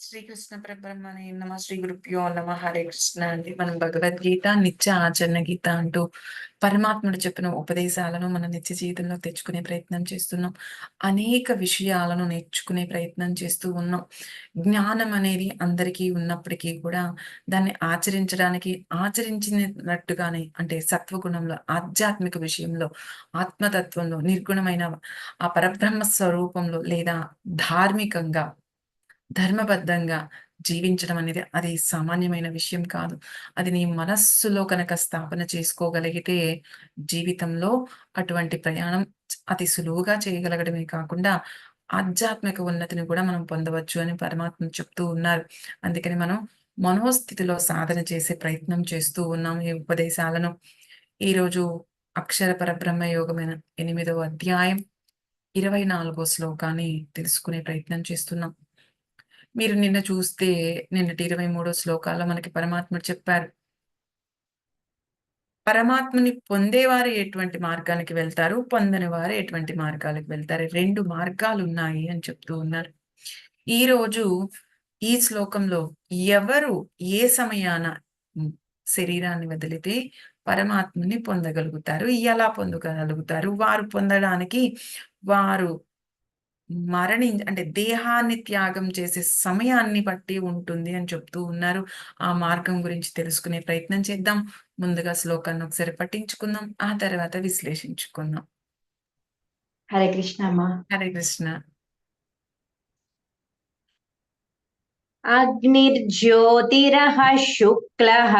శ్రీకృష్ణ పరబ్రహ్మణే నమ శ్రీ గురుభ్యో నమ హరే కృష్ణ అండి. మనం భగవద్గీత నిత్య ఆచరణ గీత అంటూ పరమాత్ముడు చెప్పిన ఉపదేశాలను మన నిత్య జీవితంలో తెచ్చుకునే ప్రయత్నం చేస్తున్నాం. అనేక విషయాలను నేర్చుకునే ప్రయత్నం చేస్తూ ఉన్నాం. జ్ఞానం అనేది అందరికీ ఉన్నప్పటికీ కూడా దాన్ని ఆచరించడానికి ఆచరించినట్టుగానే అంటే సత్వగుణంలో ఆధ్యాత్మిక విషయంలో ఆత్మతత్వంలో నిర్గుణమైన ఆ పరబ్రహ్మ స్వరూపంలో లేదా ధార్మికంగా ధర్మబద్ధంగా జీవించడం అనేది అది సామాన్యమైన విషయం కాదు. అది నీ మనస్సులో కనుక స్థాపన చేసుకోగలిగితే జీవితంలో అటువంటి ప్రయాణం అతి సులువుగా చేయగలగడమే కాకుండా ఆధ్యాత్మిక ఉన్నతిని కూడా మనం పొందవచ్చు అని పరమాత్మ చెప్తూ ఉన్నారు. అందుకని మనం మనోస్థితిలో సాధన చేసే ప్రయత్నం చేస్తూ ఉన్నాం ఈ ఉపదేశాలను. ఈరోజు అక్షర పరబ్రహ్మ యోగమైన ఎనిమిదవ అధ్యాయం ఇరవై నాలుగో శ్లోకాన్ని తెలుసుకునే ప్రయత్నం చేస్తున్నాం. మీరు నిన్న చూస్తే నిన్నటి ఇరవై మూడో శ్లోకాల్లో మనకి పరమాత్ముడు చెప్పారు. పరమాత్మని పొందేవారు ఎటువంటి మార్గానికి వెళ్తారు? పొందని వారు ఎటువంటి మార్గాలకు వెళ్తారు? రెండు మార్గాలు ఉన్నాయి అని చెప్తూ ఉన్నారు. ఈ రోజు ఈ శ్లోకంలో ఎవరు ఏ సమయాన శరీరాన్ని వదిలితే పరమాత్మని పొందగలుగుతారు? ఎలా పొందగలుగుతారు? వారు పొందడానికి వారు మరణి అంటే దేహాన్ని త్యాగం చేసే సమయాన్ని బట్టి ఉంటుంది అని చెప్తూ ఉన్నారు. ఆ మార్గం గురించి తెలుసుకునే ప్రయత్నం చేద్దాం. ముందుగా శ్లోకాన్ని ఒకసారి పఠించుకుందాం. ఆ తర్వాత విశ్లేషించుకుందాం. హరే కృష్ణ హరే కృష్ణ. అగ్నిర్జ్యోతిరః శుక్లః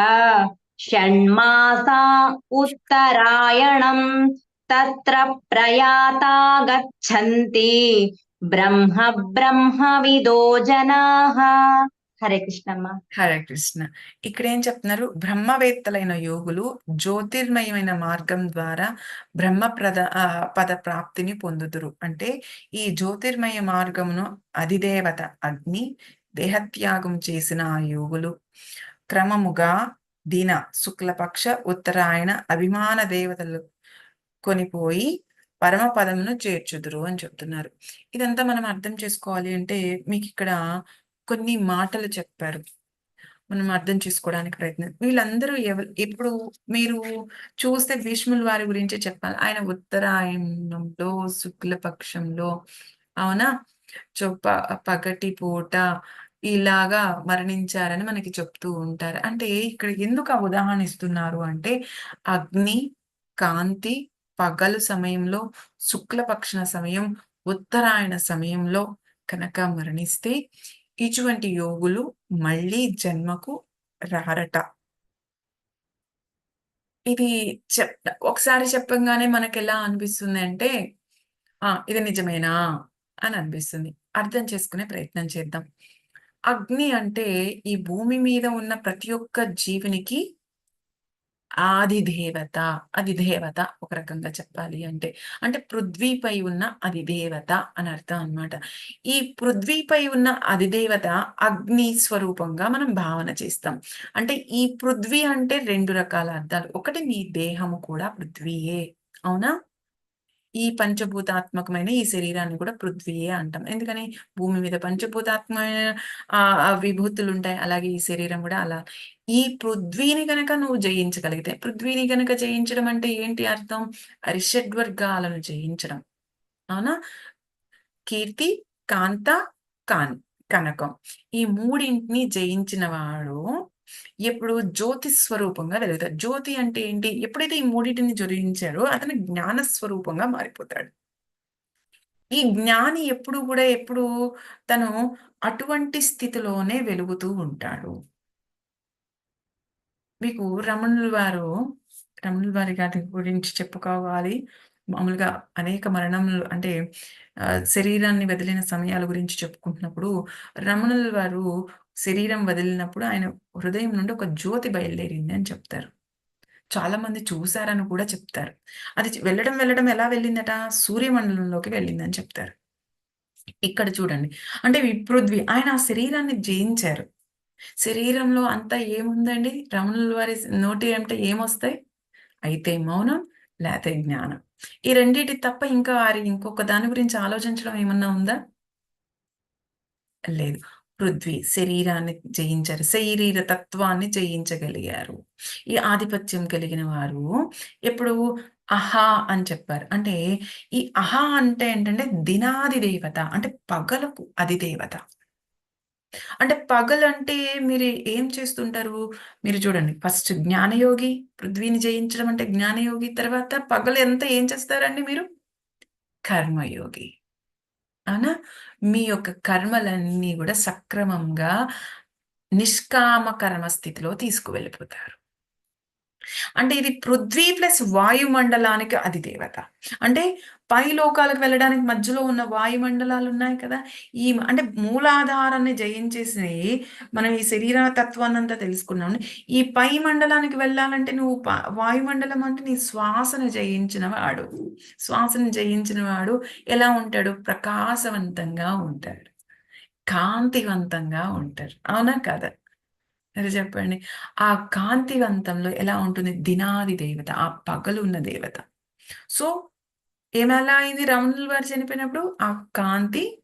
షణ్మాసా ఉత్తరాయణం తత్ర ప్రయాతా గచ్చంతి బ్రహ్మ బ్రహ్మవిదో జనాః. హరే కృష్ణమ్మ. హరే కృష్ణ. ఇక్కడ ఏం చెప్తున్నారు? బ్రహ్మవేత్తలైన యోగులు జ్యోతిర్మయమైన మార్గం ద్వారా బ్రహ్మప్రద ఆ, పద ప్రాప్తిని పొందుదురు. అంటే ఈ జ్యోతిర్మయ మార్గమును అధిదేవత అగ్ని దేహత్యాగం చేసిన ఆ యోగులు క్రమముగా దిన శుక్లపక్ష ఉత్తరాయణ అభిమాన దేవతలు కొనిపోయి పరమపదమును చేర్చుదురు అని చెప్తున్నారు. ఇదంతా మనం అర్థం చేసుకోవాలి అంటే మీకు ఇక్కడ కొన్ని మాటలు చెప్పారు. మనం అర్థం చేసుకోవడానికి ప్రయత్నం వీళ్ళందరూ ఎవరు ఇప్పుడు మీరు చూస్తే భీష్ముల వారి గురించి చెప్పాలి. ఆయన ఉత్తరాయణంలో శుక్లపక్షంలో అవునా? చొప్ప పగటి పూట ఇలాగా మరణించారని మనకి చెప్తూ ఉంటారు. అంటే ఇక్కడ ఎందుకు ఆ ఉదాహరణ ఇస్తున్నారు అంటే అగ్ని కాంతి పగలు సమయంలో శుక్లపక్షణ సమయం ఉత్తరాయణ సమయంలో కనుక మరణిస్తే ఇటువంటి యోగులు మళ్ళీ జన్మకు రారట. ఇది చెప్ ఒకసారి చెప్పంగానే మనకి ఎలా అనిపిస్తుంది అంటే ఆ ఇది నిజమేనా అని అనిపిస్తుంది. అర్థం చేసుకునే ప్రయత్నం చేద్దాం. అగ్ని అంటే ఈ భూమి మీద ఉన్న ప్రతి ఒక్క జీవునికి ఆదిదేవత అధిదేవత ఒక రకంగా చెప్పాలి అంటే అంటే పృథ్వీపై ఉన్న అధిదేవత అని అర్థం అన్నమాట. ఈ పృథ్వీపై ఉన్న అధిదేవత అగ్ని స్వరూపంగా మనం భావన చేస్తాం. అంటే ఈ పృథ్వీ అంటే రెండు రకాల అర్థాలు. ఒకటి నీ దేహము కూడా పృథ్వీయే అవునా? ఈ పంచభూతాత్మకమైన ఈ శరీరాన్ని కూడా పృథ్వీయే అంటాం. ఎందుకని? భూమి మీద పంచభూతాత్మకమైన ఆ విభూతులు ఉంటాయి. అలాగే ఈ శరీరం కూడా అలా. ఈ పృథ్వీని గనక నువ్వు జయించగలిగితే పృథ్వీని గనక జయించడం అంటే ఏంటి అర్థం? అరిషడ్వర్గాలను జయించడం. అవునా? కీర్తి కాంత కాన్ కనకం. ఈ మూడింటిని జయించిన వాడు ఎప్పుడు జ్యోతి స్వరూపంగా వెలుగుతాడు. జ్యోతి అంటే ఏంటి? ఎప్పుడైతే ఈ మూడింటిని జయించాడో అతను జ్ఞాన స్వరూపంగా మారిపోతాడు. ఈ జ్ఞాని ఎప్పుడు కూడా ఎప్పుడు తను అటువంటి స్థితిలోనే వెలుగుతూ ఉంటాడు. మీకు రమణుల వారు రమణుల వారి గారి గురించి చెప్పుకోవాలి. మామూలుగా అనేక మరణములు అంటే శరీరాన్ని వదిలిన సమయాల గురించి చెప్పుకుంటున్నప్పుడు రమణుల వారు శరీరం వదిలినప్పుడు ఆయన హృదయం నుండి ఒక జ్యోతి బయలుదేరింది అని చెప్తారు. చాలా మంది చూశారని కూడా చెప్తారు. అది వెళ్ళడం వెళ్ళడం ఎలా వెళ్ళిందట? సూర్యమండలంలోకి వెళ్ళిందని చెప్తారు. ఇక్కడ చూడండి. అంటే ఈ ఆయన ఆ శరీరాన్ని జయించారు. శరీరంలో అంతా ఏముందండి? రమణుల వారి నోటి అంటే ఏమొస్తాయి? అయితే మౌనం లేతే జ్ఞానం. ఈ రెండిటి తప్ప ఇంకా వారి ఇంకొక దాని గురించి ఆలోచించడం ఏమన్నా ఉందా? లేదు. పృథ్వీ శరీరాన్ని జయించారు. శరీర తత్వాన్ని జయించగలిగారు. ఈ ఆధిపత్యం కలిగిన వారు ఎప్పుడు అహా అని చెప్పారు. అంటే ఈ అహా అంటే ఏంటంటే దినాది దేవత అంటే పగలకు అధిదేవత. అంటే పగలంటే మీరు ఏం చేస్తుంటారు? మీరు చూడండి ఫస్ట్ జ్ఞానయోగి పృథ్వీని జయించడం అంటే జ్ఞానయోగి తర్వాత పగలు ఎంత ఏం చేస్తారండి మీరు? కర్మయోగి. అవునా? మీ యొక్క కర్మలన్నీ కూడా సక్రమంగా నిష్కామ కర్మ స్థితిలో తీసుకువెళ్ళిపోతారు. అంటే ఇది పృథ్వీ ప్లస్ వాయుమండలానికి అది దేవత అంటే పై లోకాలకు వెళ్ళడానికి మధ్యలో ఉన్న వాయుమండలాలు ఉన్నాయి కదా. ఈ అంటే మూలాధారాన్ని జయించేసి మనం ఈ శరీర తత్వాన్ని అంతా తెలుసుకున్నాం. ఈ పై మండలానికి వెళ్ళాలంటే నువ్వు వాయుమండలం అంటే నీ శ్వాసను జయించిన వాడు శ్వాసను జయించిన వాడు ఎలా ఉంటాడు? ప్రకాశవంతంగా ఉంటాడు. కాంతివంతంగా ఉంటారు అవునా కదా? మీరు చెప్పండి. ఆ కాంతివంతంలో ఎలా ఉంటుంది? దినాది దేవత ఆ పగలు ఉన్న దేవత. సో ఏమెలా అయింది రమణుల వారు చనిపోయినప్పుడు ఆ కాంతి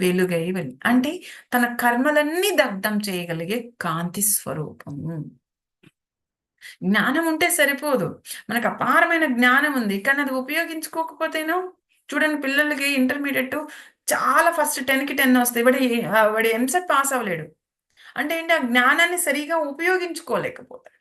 వెలుగై అంటే తన కర్మలన్నీ దగ్ధం చేయగలిగే కాంతి స్వరూపము. జ్ఞానం ఉంటే సరిపోదు. మనకు అపారమైన జ్ఞానం ఉంది కానీ అది ఉపయోగించుకోకపోతేనో చూడండి పిల్లలకి ఇంటర్మీడియట్ చాలా ఫస్ట్ టెన్కి టెన్ వస్తాయి. వాడి వాడి ఎంసెట్ పాస్ అవ్వలేడు. అంటే ఏంటి? ఆ జ్ఞానాన్ని సరిగా ఉపయోగించుకోలేకపోతాడు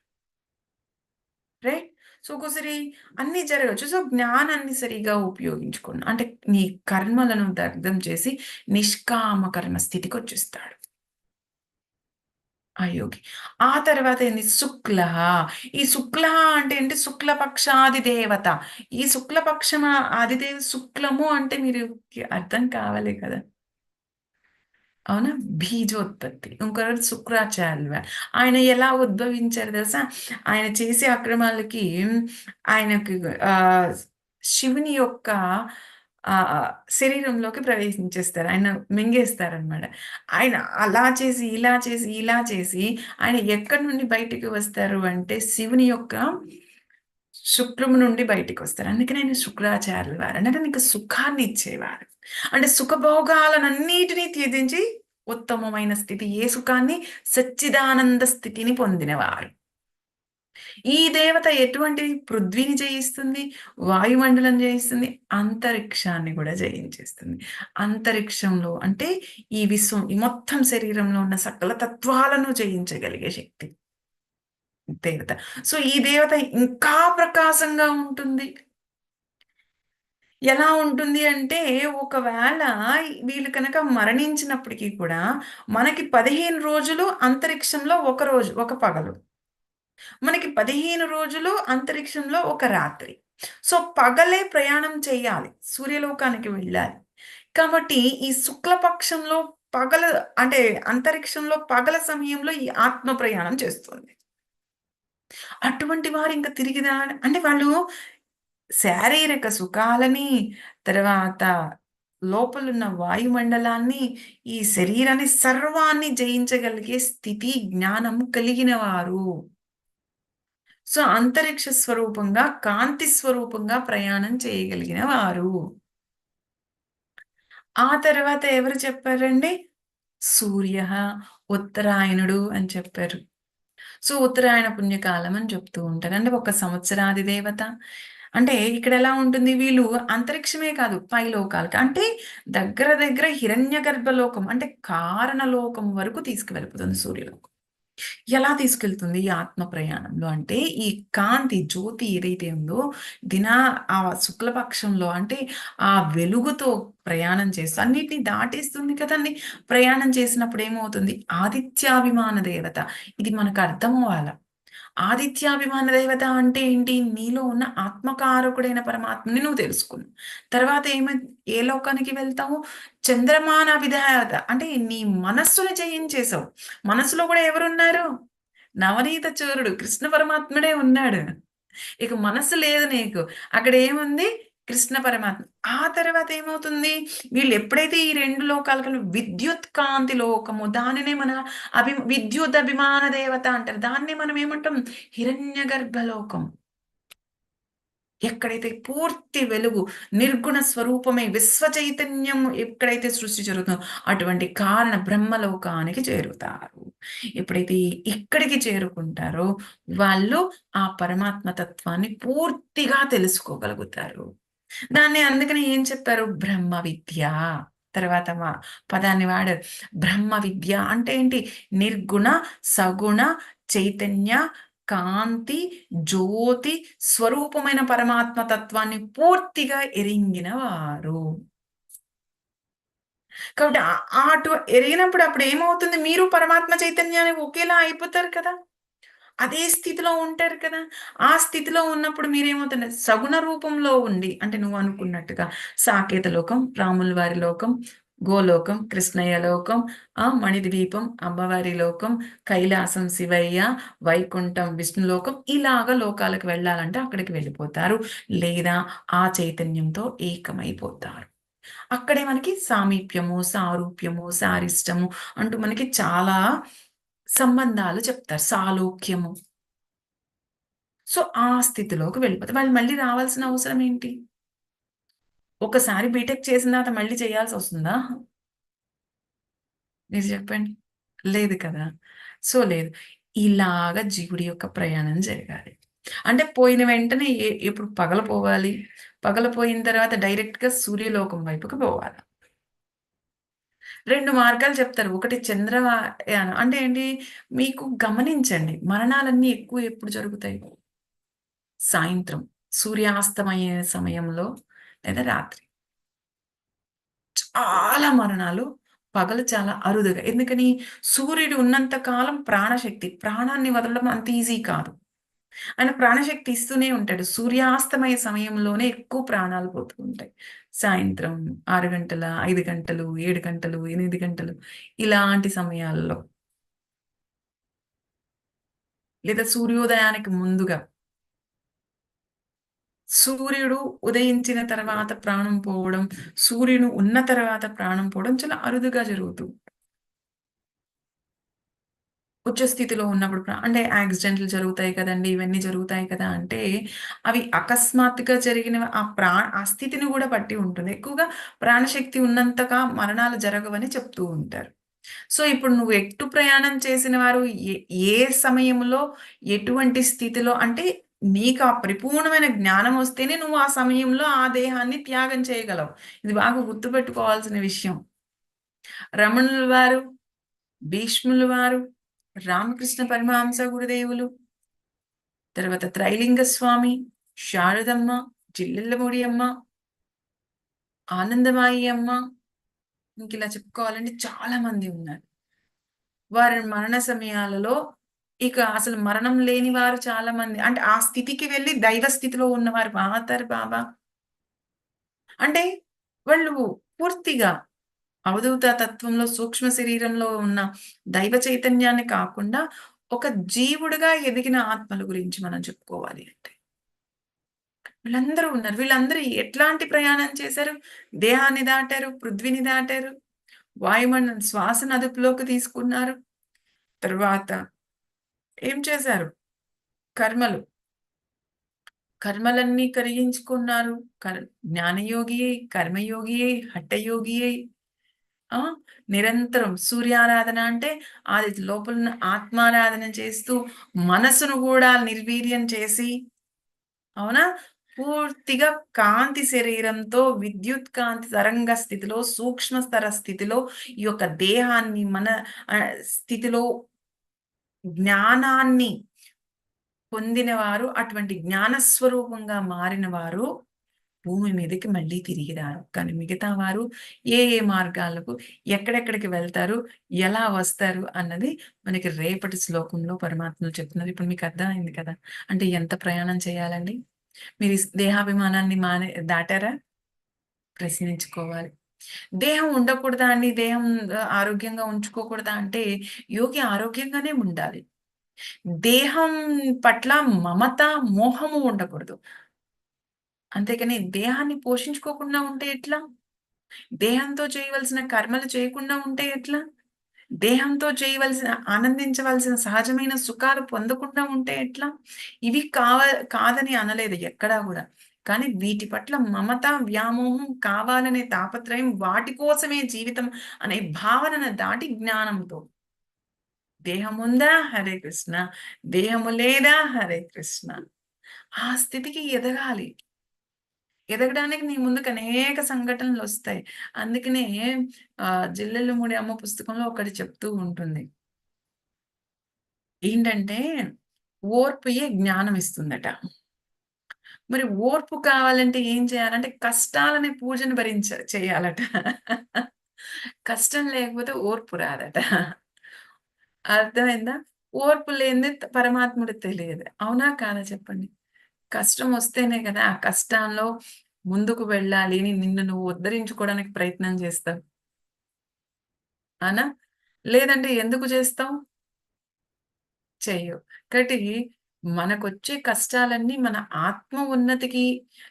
రైట్ సో ఒకసారి అన్ని జరగచ్చు. సో జ్ఞానాన్ని సరిగా ఉపయోగించుకున్నా అంటే నీ కర్మలను దగ్ధం చేసి నిష్కామ కర్మ స్థితికి వచ్చేస్తాడు. ఆ యోగి. ఆ తర్వాత ఏంది? శుక్ల. ఈ శుక్ల అంటే ఏంటి? శుక్లపక్షాది దేవత. ఈ శుక్లపక్షం ఆదిదేవ శుక్లము అంటే మీరు అర్థం కావాలి కదా. అవునా? బీజోత్పత్తి. ఇంకొకరు శుక్రాచార్యులు ఆయన ఎలా ఉద్భవించారు తెలుసా? ఆయన చేసే అక్రమాలకి ఆయనకి ఆ శివుని యొక్క ఆ శరీరంలోకి ప్రవేశించేస్తారు. ఆయన మింగేస్తారనమాట ఆయన అలా చేసి ఇలా చేసి ఇలా చేసి ఆయన ఎక్కడి నుండి బయటికి వస్తారు అంటే శివుని యొక్క శుక్రము నుండి బయటికి వస్తారు. అందుకని ఆయన శుక్రాచార్యులు వారు. అంటే నీకు సుఖాన్ని ఇచ్చేవారు. అంటే సుఖభోగాలనన్నిటినీ త్యజించి ఉత్తమమైన స్థితి ఏ సుఖాన్ని సచ్చిదానంద స్థితిని పొందినవారు ఈ దేవత ఎటువంటి పృథ్వీని జయిస్తుంది? వాయుమండలం జయిస్తుంది? అంతరిక్షాన్ని కూడా జయించేస్తుంది. అంతరిక్షంలో అంటే ఈ విశ్వం ఈ మొత్తం శరీరంలో ఉన్న సకల తత్వాలను జయించగలిగే శక్తి దేవత. సో ఈ దేవత ఇంకా ప్రకాశంగా ఉంటుంది. ఎలా ఉంటుంది అంటే ఒకవేళ వీళ్ళు కనుక మరణించినప్పటికీ కూడా మనకి పదిహేను రోజులు అంతరిక్షంలో ఒక రోజు ఒక పగలు. మనకి పదిహేను రోజులు అంతరిక్షంలో ఒక రాత్రి. సో పగలే ప్రయాణం చేయాలి సూర్యలోకానికి వెళ్ళాలి. కాబట్టి ఈ శుక్లపక్షంలో పగల అంటే అంతరిక్షంలో పగల సమయంలో ఈ ఆత్మ ప్రయాణం చేస్తుంది. అటువంటి వారు ఇంకా తిరిగి రా అంటే వాళ్ళు శారీరక సుఖాలని తర్వాత లోపలున్న వాయుమండలాన్ని ఈ శరీరాన్ని సర్వాన్ని జయించగలిగే స్థితి జ్ఞానం కలిగిన వారు సో అంతరిక్ష స్వరూపంగా కాంతి స్వరూపంగా ప్రయాణం చేయగలిగిన వారు ఆ తర్వాత ఎవరు చెప్పారండి? సూర్య ఉత్తరాయణుడు అని చెప్పారు. సో ఉత్తరాయణ పుణ్యకాలం అని చెప్తూ ఉంటారు అంటే ఒక సంవత్సరాది దేవత. అంటే ఇక్కడ ఎలా ఉంటుంది వీళ్ళు అంతరిక్షమే కాదు పైలోకాలకి. అంటే దగ్గర దగ్గర హిరణ్య గర్భలోకం అంటే కారణలోకం వరకు తీసుకువెళ్ళిపోతుంది సూర్యలోకం. ఎలా తీసుకెళ్తుంది ఈ ఆత్మ ప్రయాణంలో? అంటే ఈ కాంతి జ్యోతి ఏదైతే ఉందో దిన ఆ శుక్లపక్షంలో అంటే ఆ వెలుగుతో ప్రయాణం చేస్తూ అన్నిటిని దాటేస్తుంది కదండి. ప్రయాణం చేసినప్పుడు ఏమవుతుంది? ఆదిత్యాభిమాన దేవత. ఇది మనకు అర్థం అవ్వాలా? ఆదిత్యాభిమాన దేవత అంటే ఏంటి? నీలో ఉన్న ఆత్మకారకుడైన పరమాత్మని నువ్వు తెలుసుకున్నావు. తర్వాత ఏమ ఏ లోకానికి వెళ్తావు? చంద్రమాన విధాయత అంటే నీ మనస్సును జయించేశావు మనసులో కూడా ఎవరున్నారు? నవనీత చూరుడు. కృష్ణ పరమాత్ముడే ఉన్నాడు. ఇక మనసు లేదు నీకు. అక్కడ ఏముంది? కృష్ణ పరమాత్మ. ఆ తర్వాత ఏమవుతుంది? వీళ్ళు ఎప్పుడైతే ఈ రెండు లోకాలకు విద్యుత్ కాంతి లోకము దానినే మన అభి విద్యుత్ అభిమాన దేవత అంటారు. దాన్ని మనం ఏమంటాం? హిరణ్య గర్భలోకం ఎక్కడైతే పూర్తి వెలుగు నిర్గుణ స్వరూపమే విశ్వ చైతన్యం ఎక్కడైతే సృష్టి జరుగుతుందో అటువంటి కారణ బ్రహ్మలోకానికి చేరుతారు. ఎప్పుడైతే ఇక్కడికి చేరుకుంటారో వాళ్ళు ఆ పరమాత్మ తత్వాన్ని పూర్తిగా తెలుసుకోగలుగుతారు. దాన్ని అందుకని ఏం చెప్పారు బ్రహ్మ విద్య. తర్వాత మా పదాన్ని వాడారు బ్రహ్మ విద్య అంటే ఏంటి? నిర్గుణ సగుణ చైతన్య కాంతి జ్యోతి స్వరూపమైన పరమాత్మ తత్వాన్ని పూర్తిగా ఎరింగిన వారు. కాబట్టి అటు ఎరిగినప్పుడు అప్పుడు ఏమవుతుంది? మీరు పరమాత్మ చైతన్యాన్ని ఒకేలా అయిపోతారు కదా. అదే స్థితిలో ఉంటారు కదా. ఆ స్థితిలో ఉన్నప్పుడు మీరేమవుతుంది సగుణ రూపంలో ఉండి అంటే నువ్వు అనుకున్నట్టుగా సాకేత లోకం రాముల వారి లోకం గోలోకం కృష్ణయ్య లోకం ఆ మణిద్వీపం అమ్మవారి లోకం కైలాసం శివయ్య వైకుంఠం విష్ణులోకం ఇలాగ లోకాలకు వెళ్ళాలంటే అక్కడికి వెళ్ళిపోతారు. లేదా ఆ చైతన్యంతో ఏకమైపోతారు. అక్కడే మనకి సామీప్యము సారూప్యము సారిష్టము అంటూ మనకి చాలా సంబంధాలు చెప్తారు సాలోక్యము. సో ఆ స్థితిలోకి వెళ్ళిపోతారు. వాళ్ళు మళ్ళీ రావాల్సిన అవసరం ఏంటి? ఒకసారి బీటెక్ చేసిన తర్వాత మళ్ళీ చేయాల్సి వస్తుందా? మీరు చెప్పండి. లేదు కదా? సో లేదు. ఇలాగ జీవుడి యొక్క ప్రయాణం జరగాలి. అంటే పోయిన వెంటనే ఏ- ఇప్పుడు పగలపోవాలి పగలపోయిన తర్వాత డైరెక్ట్గా సూర్యలోకం వైపుకి పోవాలి. రెండు మార్గాలు చెప్తారు. ఒకటి చంద్రయానం. అంటే ఏంటి? మీకు గమనించండి. మరణాలన్నీ ఎక్కువ ఎప్పుడు జరుగుతాయి? సాయంత్రం. సూర్యాస్తమయ సమయంలో లేదా రాత్రి. చాలా మరణాలు పగలు చాలా అరుదుగా. ఎందుకని? సూర్యుడు ఉన్నంత కాలం ప్రాణశక్తి. ప్రాణాన్ని వదలడం అంత ఈజీ కాదు. ఆయన ప్రాణశక్తి ఇస్తూనే ఉంటాడు. సూర్యాస్తమయ సమయంలోనే ఎక్కువ ప్రాణాలు పోతూ ఉంటాయి. సాయంత్రం ఆరు గంటల ఐదు గంటలు ఏడు గంటలు ఎనిమిది గంటలు ఇలాంటి సమయాల్లో. లేదా సూర్యోదయానికి ముందుగా. సూర్యుడు ఉదయించిన తర్వాత ప్రాణం పోవడం సూర్యుడు ఉన్న తర్వాత ప్రాణం పోవడం చాలా అరుదుగా జరుగుతుంది ఉచ్చ స్థితిలో ఉన్నప్పుడు అంటే యాక్సిడెంట్లు జరుగుతాయి కదండి ఇవన్నీ జరుగుతాయి కదా అంటే అవి అకస్మాత్తుగా జరిగిన ఆ ప్రా ఆ స్థితిని కూడా బట్టి ఉంటుంది. ఎక్కువగా ప్రాణశక్తి ఉన్నంతగా మరణాలు జరగవని చెప్తూ ఉంటారు. సో ఇప్పుడు నువ్వు ఎటు ప్రయాణం చేసిన వారు ఏ ఏ సమయంలో ఎటువంటి స్థితిలో అంటే నీకు ఆ పరిపూర్ణమైన జ్ఞానం వస్తేనే నువ్వు ఆ సమయంలో ఆ దేహాన్ని త్యాగం చేయగలవు. ఇది బాగా గుర్తుపెట్టుకోవాల్సిన విషయం. రమణుల వారు భీష్ముల వారు రామకృష్ణ పరమహంస గురుదేవులు తర్వాత త్రైలింగ స్వామి శారదమ్మ జిల్లెల్లమూడి అమ్మ ఆనందమాయి అమ్మ. ఇంక ఇలా చెప్పుకోవాలంటే చాలా మంది ఉన్నారు. వారి మరణ సమయాలలో ఇక అసలు మరణం లేని వారు చాలా మంది. అంటే ఆ స్థితికి వెళ్ళి దైవ స్థితిలో ఉన్నవారు మాతారు బాబా. అంటే వాళ్ళు పూర్తిగా అవధూత తత్వంలో సూక్ష్మ శరీరంలో ఉన్న దైవ చైతన్యాన్ని కాకుండా ఒక జీవుడుగా ఎదిగిన ఆత్మల గురించి మనం చెప్పుకోవాలి అంటే. వీళ్ళందరూ ఉన్నారు. వీళ్ళందరూ ఎట్లాంటి ప్రయాణం చేశారు? దేహాన్ని దాటారు? పృథ్వీని దాటారు? వాయుమండలం శ్వాసను అదుపులోకి తీసుకున్నారు? తర్వాత ఏం చేశారు? కర్మలు. కర్మలన్నీ కరిగించుకున్నారు. కర్ జ్ఞానయోగి అయి కర్మయోగి అయి హఠయోగి అయి ఆ? నిరంతరం సూర్యారాధన అంటే అది లోపల ఆత్మారాధన చేస్తూ మనసును కూడా నిర్వీర్యం చేసి అవునా? పూర్తిగా కాంతి శరీరంతో విద్యుత్ కాంతి తరంగ స్థితిలో సూక్ష్మస్తర స్థితిలో ఈ యొక్క దేహాన్ని మన స్థితిలో జ్ఞానాన్ని పొందినవారు అటువంటి జ్ఞాన స్వరూపంగా మారిన వారు భూమి మీదకి మళ్ళీ తిరిగి రారు కానీ మిగతా వారు ఏ ఏ మార్గాలకు ఎక్కడెక్కడికి వెళ్తారు ఎలా వస్తారు అన్నది మనకి రేపటి శ్లోకంలో పరమాత్మలు చెప్తున్నారు. ఇప్పుడు మీకు అర్థమైంది కదా. అంటే ఎంత ప్రయాణం చేయాలండి? మీరు దేహాభిమానాన్ని మానే దాటారా? ప్రశ్నించుకోవాలి. దేహం ఉండకూడదా అండి? దేహం ఆరోగ్యంగా ఉంచుకోకూడదా అంటే యోగి ఆరోగ్యంగానే ఉండాలి. దేహం పట్ల మమత మోహము ఉండకూడదు. అంతేకాని దేహాన్ని పోషించుకోకుండా ఉంటే ఎట్లా దేహంతో చేయవలసిన కర్మలు చేయకుండా ఉంటే ఎట్లా దేహంతో చేయవలసిన ఆనందించవలసిన సహజమైన సుఖాలు పొందకుండా ఉంటే ఎట్లా ఇవి కావ కాదని అనలేదు ఎక్కడా కూడా కానీ వీటి పట్ల మమత, వ్యామోహం, కావాలనే తాపత్రయం, వాటి కోసమే జీవితం అనే భావనను దాటి జ్ఞానంతో దేహముందా? హరే కృష్ణ. దేహము లేదా? హరే కృష్ణ. ఆ స్థితికి ఎదగాలి. ఎదగడానికి నీ ముందుకు అనేక సంఘటనలు వస్తాయి అందుకనే ఆ జిల్లెలు ముడి అమ్మ పుస్తకంలో ఒకటి చెప్తూ ఉంటుంది. ఏంటంటే, ఓర్పుయే జ్ఞానం ఇస్తుందట. మరి ఓర్పు కావాలంటే ఏం చేయాలంటే, కష్టాలనే పూజను భరించ చేయాలట. కష్టం లేకపోతే ఓర్పు రాదట. అర్థమైందా? ఓర్పు లేనిదే పరమాత్ముడు తెలియదు. అవునా? కాదా చెప్పండి? కష్టం వస్తేనే కదా! ఆ కష్టాల్లో ముందుకు వెళ్ళాలి అని నిన్ను నువ్వు ఉద్ధరించుకోవడానికి ప్రయత్నం చేస్తావు. అనా లేదంటే ఎందుకు చేస్తావు? చెయ్యవు. కాబట్టి మనకొచ్చే కష్టాలన్నీ మన ఆత్మ ఉన్నతికి,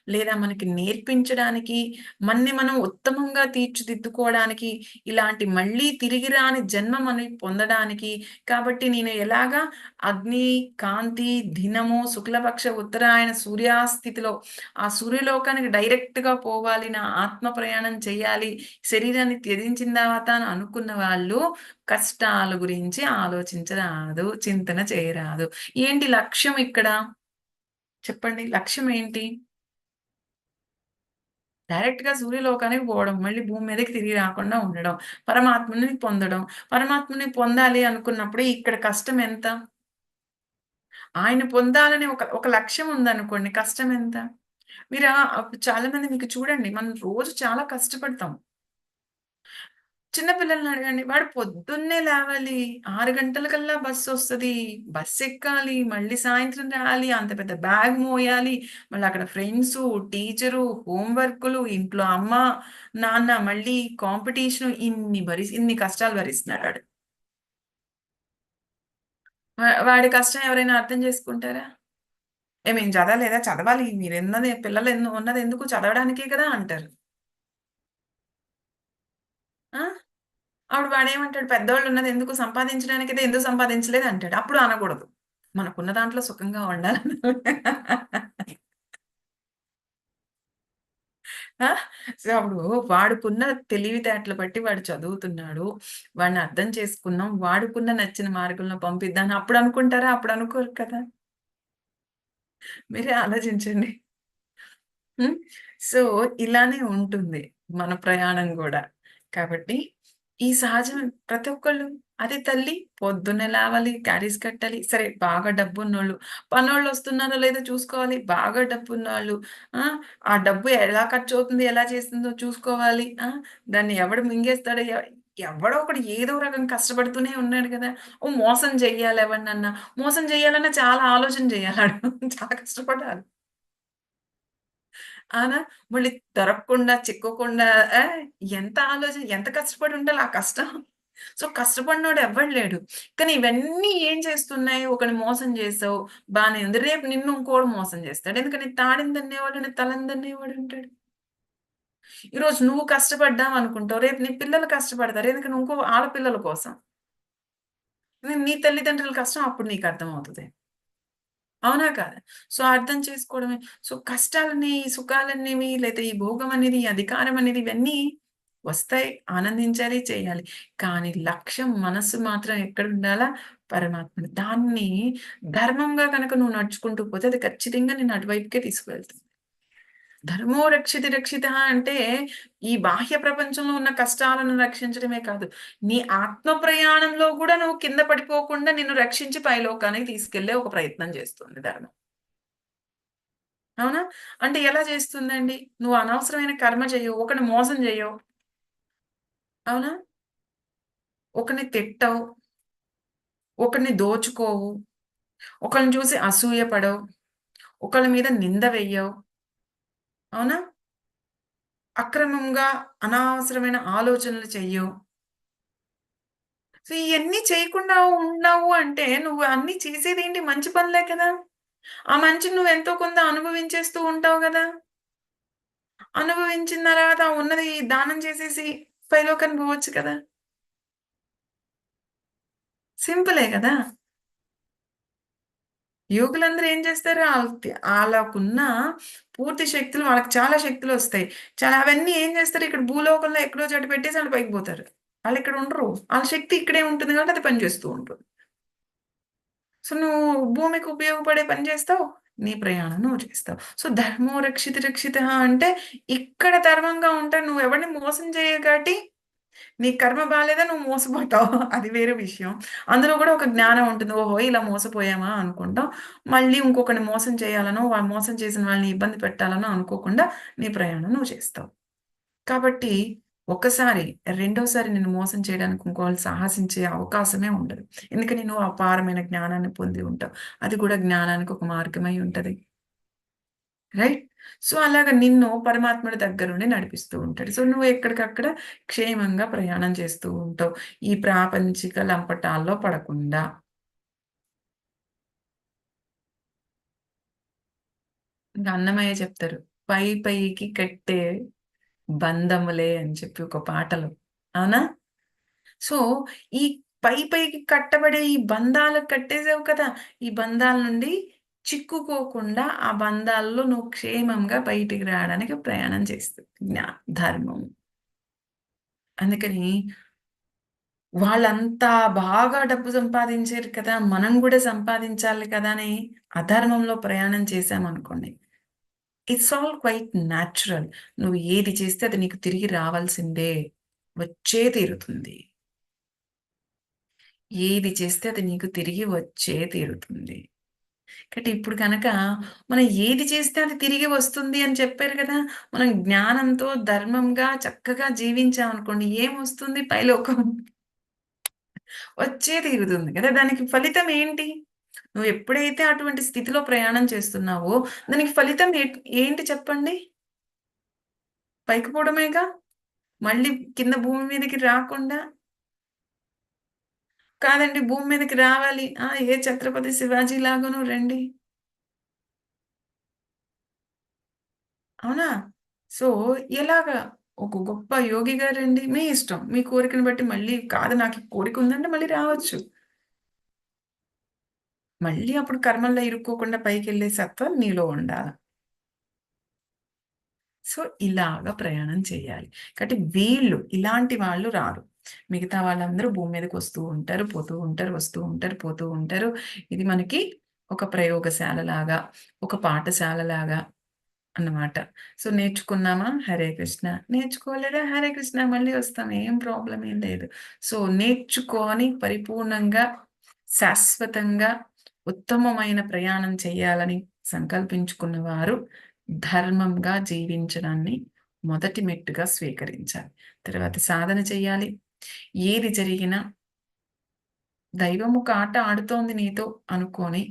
లేదా మనకి నేర్పించడానికి, మన్ని మనం ఉత్తమంగా తీర్చిదిద్దుకోవడానికి, ఇలాంటి మళ్ళీ తిరిగి రాని జన్మ మనవి పొందడానికి, కాబట్టి నేను ఎలాగా అగ్ని, కాంతి, దినము, శుక్లపక్ష ఉత్తరాయణ సూర్యాస్థితిలో ఆ సూర్యలోకానికి డైరెక్ట్‌గా పోవాలి, నా ఆత్మ ప్రయాణం చేయాలి, శరీరాన్ని త్యజించిన తర్వాత అని అనుకున్న వాళ్ళు కష్టాల గురించి ఆలోచించరాదు, చింతన చేయరాదు. ఏంటి లక్ష్యం ఇక్కడ? చెప్పండి. లక్ష్యం ఏంటి? డైరెక్ట్‌గా సూర్యలోకానికి పోవడం. మళ్ళీ భూమి మీదకి తిరిగి రాకుండా ఉండడం. పరమాత్మని పొందడం. పరమాత్మని పొందాలి అనుకున్నప్పుడు ఇక్కడ కష్టం ఎంత? ఆయన పొందాలని ఒక ఒక లక్ష్యం ఉందనుకోండి. కష్టం ఎంత? మీరు చాలా మంది మీకు చూడండి. మనం రోజు చాలా కష్టపడతాం. చిన్న పిల్లల్ని అడగండి. వాడు పొద్దున్నే లేవాలి. ఆరు గంటలకల్లా బస్సు ఎక్కాలి మళ్ళీ సాయంత్రం రావాలి. అంత పెద్ద బ్యాగ్ మోయాలి. మళ్ళీ అక్కడ ఫ్రెండ్స్ టీచరు, హోంవర్క్లు ఇంట్లో అమ్మ, నాన్న, మళ్ళీ కాంపిటీషన్ ఇన్ని భరి ఇన్ని కష్టాలు భరిస్తున్నాడు వాడు వాడి కష్టం ఎవరైనా అర్థం చేసుకుంటారా? ఏ మేము చదవలేదా? చదవాలి. మీరు ఎన్నది పిల్లలు ఎన్నో ఉన్నది ఎందుకు చదవడానికే కదా! అంటారు. ఆవిడ వాడేమంటాడు పెద్దవాళ్ళు ఉన్నది ఎందుకు సంపాదించడానికైతే ఎందుకు సంపాదించలేదు అంటాడు. అప్పుడు అనకూడదు. మనకున్న దాంట్లో సుఖంగా ఉండాలని. సో, అప్పుడు వాడుకున్న తెలివితేటలు బట్టి వాడు చదువుతున్నాడు. వాడిని అర్థం చేసుకున్నాం. వాడుకున్న నచ్చిన మార్గంలో పంపిద్దాం అప్పుడు అనుకుంటారా? అప్పుడు అనుకోరు కదా! మీరే ఆలోచించండి. సో, ఇలానే ఉంటుంది మన ప్రయాణం కూడా కాబట్టి ఈ సహజం ప్రతి ఒక్కళ్ళు అదే తల్లి పొద్దున్నే లేవాలి, క్యారీస్ కట్టాలి. సరే బాగా డబ్బున్నోళ్ళు, పనోళ్ళొస్తున్నారో లేదో చూసుకోవాలి. బాగా డబ్బున్నోళ్ళు ఆ! ఆ డబ్బు ఎలా ఖర్చు అవుతుంది ఎలా చేస్తుందో చూసుకోవాలి. ఆ! దాన్ని ఎవడు మింగేస్తాడో ఎవడో ఒకడు ఏదో రకంగా కష్టపడుతూనే ఉన్నాడు కదా ఓ మోసం చెయ్యాలి ఎవరినన్నా. మోసం చెయ్యాలన్నా చాలా ఆలోచన చేయాలి చాలా కష్టపడాలి. ఆనా మళ్ళీ దొరకకుండా, చిక్కకుండా ఎంత ఆలోచన ఎంత కష్టపడి ఉండాలి ఆ కష్టం. సో, కష్టపడినోడు ఎవ్వడు లేడు. కానీ ఇవన్నీ ఏం చేస్తున్నాయి? ఒకని మోసం చేసావు బానే ఉంది. రేపు నిన్ను ఇంకోడు మోసం చేస్తాడు. ఎందుకని తాడిని తన్నేవాడు తలని తన్నేవాడుంటాడు. ఈరోజు నువ్వు కష్టపడ్డాం అనుకుంటావు రేపు నీ పిల్లలు కష్టపడతారు. ఎందుకని ఇంకో ఆడపిల్లల కోసం. నీ తల్లిదండ్రుల కష్టం అప్పుడు నీకు అర్థమవుతుంది అవునా కాదా? సో, అర్థం చేసుకోవడమే. సో, కష్టాలని, సుఖాలనేవి లేతే ఈ భోగం అనేది, ఈ అధికారం అనేది ఇవన్నీ వస్తాయి. ఆనందించాలి, చేయాలి. కానీ లక్ష్యం మనస్సు మాత్రం ఎక్కడుండాలా? పరమాత్మ దాన్ని ధర్మంగా కనుక నువ్వు నడుచుకుంటూ పోతే అది ఖచ్చితంగా నేను అటువైపుకే తీసుకువెళ్తుంది. ధర్మో రక్షితి రక్షిత అంటే ఈ బాహ్య ప్రపంచంలో ఉన్న కష్టాలను రక్షించడమే కాదు. నీ ఆత్మ ప్రయాణంలో కూడా నువ్వు కింద పడిపోకుండా నిన్ను రక్షించి పైలోకానికి తీసుకెళ్ళే ఒక ప్రయత్నం చేస్తుంది ధర్మం. అవునా? అంటే ఎలా చేస్తుందండి? నువ్వు అనవసరమైన కర్మ చేయవు ఒకని మోసం చేయవు అవునా? ఒకని తిట్టవు. ఒకరిని దోచుకోవు. ఒకరిని చూసి అసూయ పడవు. ఒకళ్ళ మీద నింద వెయ్యవు. అవునా? అక్రమంగా అనవసరమైన ఆలోచనలు చెయ్యవు. సో, ఇవన్నీ చేయకుండా ఉన్నావు అంటే నువ్వు అన్నీ చేసేదేంటి మంచి పనులే కదా! ఆ మంచిని నువ్వు ఎంతో కొంత అనుభవించేస్తూ ఉంటావు కదా అనుభవించిన తర్వాత ఉన్నది దానం చేసేసి పైలోకానికి పోవచ్చు కదా! సింపులే కదా యోగులందరూ ఏం చేస్తారు? ఆళ్ళకి వాళ్ళకున్న పూర్తి శక్తులు వాళ్ళకి చాలా శక్తులు వస్తాయి చాలా అవన్నీ ఏం చేస్తారు? ఇక్కడ భూలోకంలో ఎక్కడో చోట పెట్టేసి వాళ్ళు పైకి పోతారు. వాళ్ళు ఇక్కడ ఉండరు. వాళ్ళ శక్తి ఇక్కడే ఉంటుంది కాబట్టి అది పనిచేస్తూ ఉంటుంది. సో, నువ్వు భూమికి ఉపయోగపడే పని చేస్తావు. నీ ప్రయాణం నువ్వు చేస్తావు. సో, ధర్మో రక్షిత రక్షిత అంటే ఇక్కడ ధర్మంగా ఉంటా నువ్వు ఎవరిని మోసం చేయగాటి నీ కర్మ బాగాలేదా నువ్వు మోసపోతావు. అది వేరే విషయం. అందులో కూడా ఒక జ్ఞానం ఉంటుంది. ఓహో! ఇలా మోసపోయామా అనుకుంటాం. మళ్ళీ ఇంకొకరిని మోసం చేయాలనో, వాళ్ళు మోసం చేసిన వాళ్ళని ఇబ్బంది పెట్టాలనో అనుకోకుండా నీ ప్రయాణం నువ్వు చేస్తావు. కాబట్టి ఒకసారి రెండోసారి నిన్ను మోసం చేయడానికి ఇంకోళ్ళు సాహసించే అవకాశమే ఉండదు. ఎందుకని నువ్వు అపారమైన జ్ఞానాన్ని పొంది ఉంటావు. అది కూడా జ్ఞానానికి ఒక మార్గమై ఉంటది. రైట్? సో, అలాగా నిన్ను పరమాత్ముడి దగ్గరుండి నడిపిస్తూ ఉంటాడు. సో, నువ్వు ఎక్కడికక్కడ క్షేమంగా ప్రయాణం చేస్తూ ఉంటావు. ఈ ప్రాపంచిక లంపటాల్లో పడకుండా. అన్నమయ్య చెప్తారు. పై పైకి కట్టే బంధములే అని చెప్పి ఒక పాటలో. అవునా? సో, ఈ పై పైకి కట్టబడే ఈ బంధాలకు కట్టేసావు కదా! ఈ బంధాల నుండి చిక్కుకోకుండా ఆ బంధాల్లో నువ్వు క్షేమంగా బయటికి రావడానికి ప్రయాణం చేస్తుంది జ్ఞా ధర్మం. అందుకని వాళ్ళంతా బాగా డబ్బు సంపాదించారు కదా! మనం కూడా సంపాదించాలి కదా! అని అధర్మంలో ప్రయాణం చేశామనుకోండి. It's all quite natural. నువ్వు ఏది చేస్తే అది నీకు తిరిగి రావాల్సిందే. వచ్చే తీరుతుంది. ఏది చేస్తే అది నీకు తిరిగి వచ్చే తీరుతుంది. కాబట్టి ఇప్పుడు కనుక మనం ఏది చేస్తే అది తిరిగి వస్తుంది అని చెప్పారు కదా! మనం జ్ఞానంతో, ధర్మంగా చక్కగా జీవించామనుకోండి ఏమొస్తుంది? పైలోకం. వచ్చే తీరుతుంది కదా! దానికి ఫలితం ఏంటి? నువ్వు ఎప్పుడైతే అటువంటి స్థితిలో ప్రయాణం చేస్తున్నావో దానికి ఫలితం ఏంటి చెప్పండి? పైకి పోవడమేగా? మళ్ళీ కింద భూమి మీదకి రాకుండా? కాదండి భూమి మీదకి రావాలి. ఆ! ఏ ఛత్రపతి శివాజీ లాగాను రండి. అవునా? సో, ఎలాగా? ఒక గొప్ప యోగిగా రండి. మీ ఇష్టం. మీ కోరికను బట్టి మళ్ళీ కాదు నాకు కోరిక ఉందంటే మళ్ళీ రావచ్చు. మళ్ళీ అప్పుడు కర్మల్లో ఇరుక్కోకుండా పైకి వెళ్ళే సత్వం నీలో ఉండాలి సో, ఇలాగా ప్రయాణం చేయాలి. కాబట్టి వీళ్ళు ఇలాంటి వాళ్ళు రారు. మిగతా వాళ్ళందరూ భూమి మీదకి వస్తూ ఉంటారు, పోతూ ఉంటారు, వస్తూ ఉంటారు, పోతూ ఉంటారు. ఇది మనకి ఒక ప్రయోగశాల లాగా ఒక పాఠశాల లాగా అన్నమాట. సో, నేర్చుకున్నామా? హరే కృష్ణ. నేర్చుకోలేదా? హరే కృష్ణ. మళ్ళీ వస్తాం. ఏం ప్రాబ్లం ఏం లేదు. సో, నేర్చుకొని పరిపూర్ణంగా, శాశ్వతంగా, ఉత్తమమైన ప్రయాణం చేయాలని సంకల్పించుకున్న వారు ధర్మంగా జీవించడాన్ని మొదటి మెట్టుగా స్వీకరించాలి. తర్వాత సాధన చేయాలి. ఏది జరిగినా దైవం ఒక ఆట ఆడుతోంది నీతో అనుకొని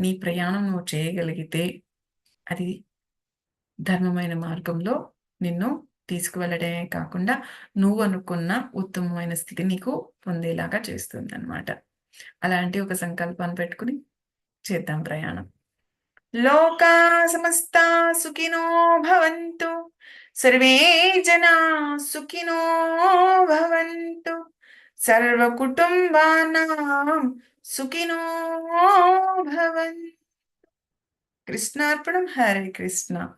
నీ ప్రయాణం నువ్వు చేయగలిగితే అది ధర్మమైన మార్గంలో నిన్ను తీసుకువెళ్ళడమే కాకుండా, నువ్వు అనుకున్న ఉత్తమమైన స్థితి నీకు పొందేలాగా చేస్తుంది అనమాట అలాంటి ఒక సంకల్పాన్ని పెట్టుకుని చేద్దాం ప్రయాణం. లోకా సమస్త సుఖినో భవంతు. సర్వే జనా సుఖినో భవంతు. సర్వకుటుంబానాం సుఖినో భవంతు. కృష్ణార్పణం. హరే కృష్ణ.